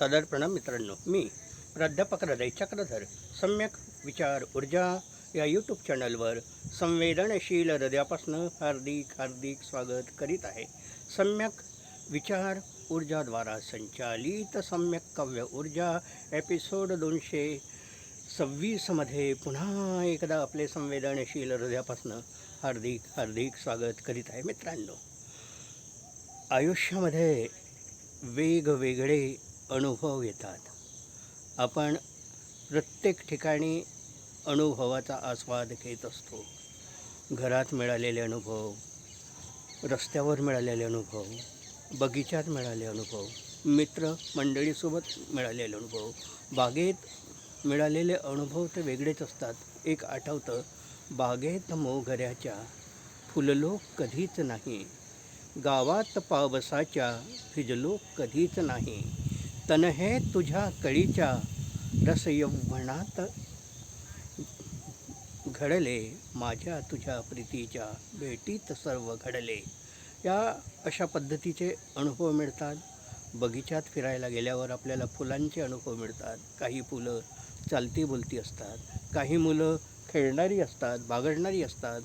सादर प्रणाम मित्रांनो. मी प्राध्यापक हृदय चक्रधर सम्यक विचार ऊर्जा या यूट्यूब चॅनलवर संवेदनशील हृदयापासनं हार्दिक हार्दिक स्वागत करीत आहे. सम्यक विचार ऊर्जाद्वारा संचालित सम्यक काव्य ऊर्जा एपिसोड दोनशे सव्वीसमध्ये पुन्हा एकदा आपले संवेदनशील हृदयापासनं हार्दिक हार्दिक स्वागत करीत आहे मित्रांनो. आयुष्यामध्ये वेगवेगळे अनुभव येतात आपण प्रत्येक ठिकाणी अनुभवाचा आस्वाद घेत असतो. घरात मिळालेले अनुभव रस्त्यावर मिळालेले अनुभव बगीचात मिळाले अनुभव मित्र मंडळीसोबत मिळालेले अनुभव बागेत मिळालेले अनुभव ते वेगळेच असतात. एक आठवतं बागेत मोगऱ्याच्या फुललो कधीच नाही गावात पावसाच्या फिजलो कधीच नाही. तनहे तुझ्या कळीच्या रसयौवनात घडले माझ्या तुझ्या प्रीतीच्या भेटीत सर्व घडले. या अशा पद्धतीचे अनुभव मिळतात. बगीचात फिरायला गेल्यावर आपल्याला फुलांचे अनुभव मिळतात. काही फुलं चालती बोलती असतात. काही मुलं खेळणारी असतात बागडणारी असतात.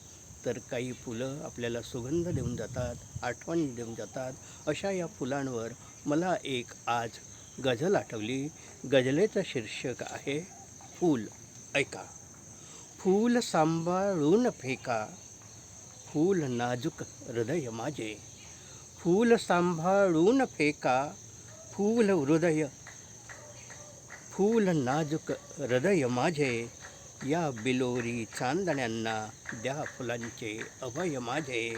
तर काही फुलं आपल्याला सुगंध देऊन जातात आठवण देऊन जातात. अशा या फुलांवर मला एक आज गझल आठवली. गझलेचं शीर्षक आहे फूल. ऐका. फूल सांभाळून फेका. फूल नाजूक हृदय माझे. फूल सांभाळून फेका. फूल हृदय. फूल नाजूक हृदय माझे. या बिलोरी चांदण्यांना द्या फुलांचे अभय माझे.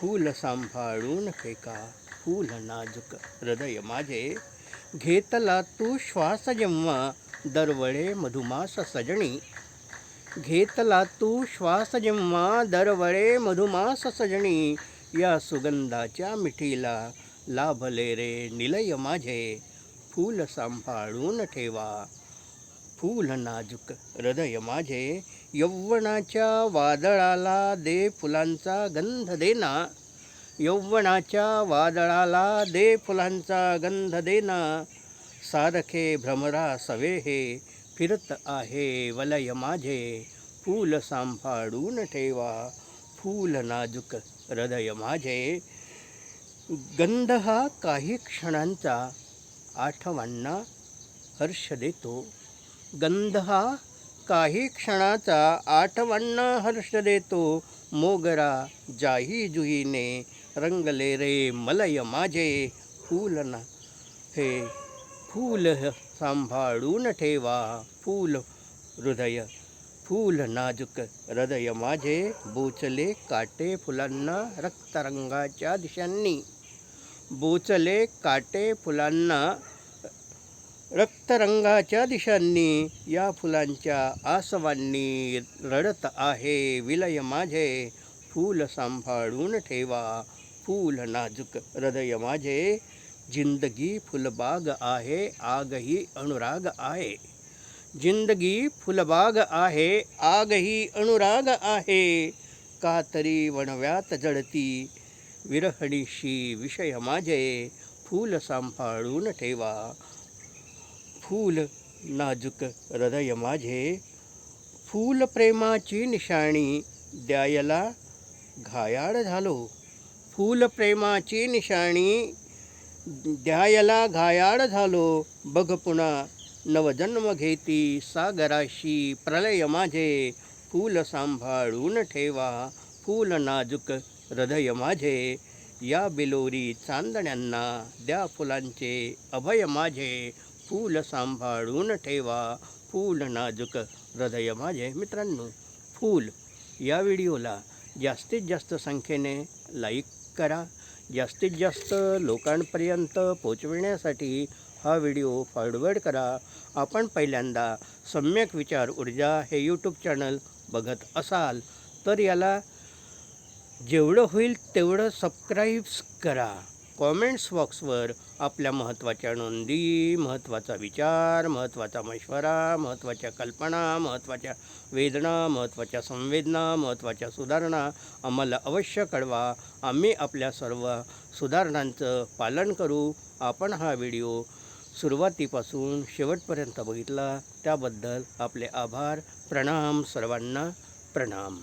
फूल सांभाळून फेका. फूल नाजूक हृदय माझे. घेतला तू श्वास जेव्हा दरवळे मधुमास सजणी. घेतला तू श्वास जेव्हा दरवळे मधुमास सजणी. या सुगंधाच्या मिठीला लाभले रे निलय माझे. फूल सांभाळून ठेवा. फूल नाजूक हृदय माझे. यौवनाच्या वादळाला दे फुलांचा गंध देना. यौवनाच्या वादळाला दे फुलांचा गंध देना. सारखे भ्रमरा सवे हे फिरत आहे वलय माझे. फूल सांभाळून ठेवा फूल नाजूक हृदय माझे. गंध हा काही क्षणांचा आठवांना हर्ष देतो. गंध हा काही क्षणाचा आठवांना हर्ष देतो. मोगरा जाही जुईने रंगले रे मलय माझे फूल ना हे फूल सांभाळून ठेवा फूल हृदय. फूल नाजूक हृदय माझे बोचले काटे फुलांना रक्तरंगाच्या दिशांनी. बोचले काटे फुलांना रक्तरंगाच्या दिशांनी. या फुलांच्या आसवांनी रडत आहे विलय माझे. फूल सांभाळून ठेवा फूल नाजूक हृदय माझे जिंदगी फुलबाग आहे आगही अनुराग आहे. जिंदगी फुलबाग आहे आगही अनुराग आहे. का तरी वणव्यात जळती विरहणीशी विषय माझे फूल सांभाळून ठेवा. फूल नाजूक हृदय माझे फूल प्रेमाची निशाणी द्यायला घायाळ झालो. फूल प्रेमाची निशाणी. द्यायला घायाळ झालो. बघ पुन्हा नवजन्म घेती सागराशी प्रलय माझे. फूल सांभाळून ठेवा फूल नाजूक हृदय माझे. या बिलोरी चांदण्यांना द्या फुलांचे अभय माझे. फूल सांभाळून ठेवा फूल नाजूक हृदय माझे. मित्रांनो फूल या व्हिडिओला जास्तीत जास्त संख्येने लाईक करा. जास्तीत जास्त लोकांपर्यंत पोचविण्यासाठी हा व्हिडिओ फॉरवर्ड करा. आपण पहिल्यांदा सम्यक विचार ऊर्जा हे यूट्यूब चॅनल बघत असाल तर याला जेवढं होईल तेवढं सबस्क्राईब्स करा. कॉमेंट्स बॉक्सवर आपल्या महत्त्वाच्या नोंदी महत्त्वाचा विचार महत्त्वाचा मशवरा महत्त्वाच्या कल्पना महत्त्वाच्या वेदना महत्त्वाच्या संवेदना महत्त्वाच्या सुधारणा आम्हाला अवश्य कळवा. आम्ही आपल्या सर्व सुधारणांचं पालन करू. आपण हा व्हिडिओ सुरुवातीपासून शेवटपर्यंत बघितला. त्याबद्दल आपले आभार. प्रणाम. सर्वांना प्रणाम.